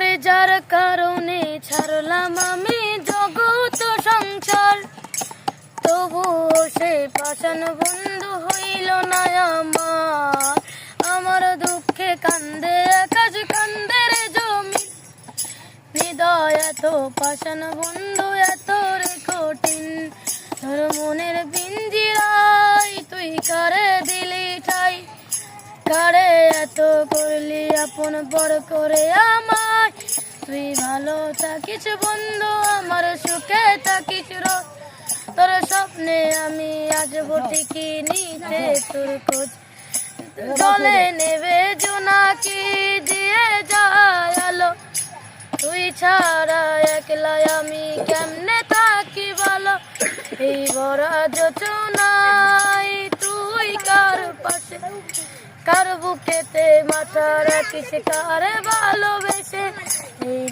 আরে যার কারণে ছাড়লাম আমি জগৎ সংসার তবু সে পাশান বন্ধু হইল না আমার। আমার দুঃখে কান্দে, আকাশ কান্দে রে জমি। হৃদয় এত পাশান বন্ধু, এত রে কঠিন। তোর মনের পিঞ্জিরাই তুই কারে এত করলি আপন বড় করে আমায় তুই ভালো থাকিস বন্ধু, আমার সুখে থাকিস রোজ। তোর স্বপ্নে আমি আসব ঠিকই নিতে তোর খোঁজ। জলে নেবে জোনাকি দিয়ে যায় তুই ছাড়া একলা আমি কেমনে থাকি ভালো এই বড় পাশে কার বুকেতে মাথা রাখিস, কারে ভালোবেসে? এই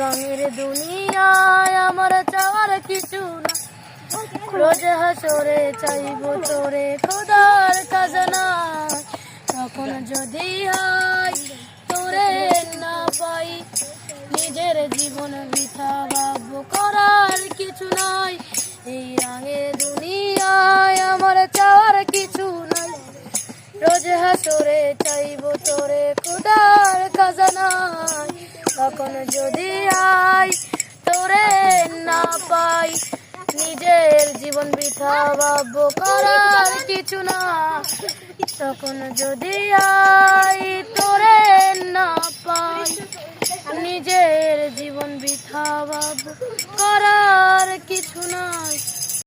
রঙের দুনিয়ায় আমার চাওয়ার কিছু না। রোজ হাসরে চাইব তোরে খোদার খাজানা। তখন যদি হয় তোরে না পাই, নিজের জীবন বৃথা হাসরে চাইব, তোরে খুদার খাজানায়। তখন যদি আই তোরে না পাই, নিজের জীবন বৃথা ভাব করার কিছু না। তখন যদি আই তোরে না পাই, নিজের জীবন বৃথা ভাব করার কিছু নাই।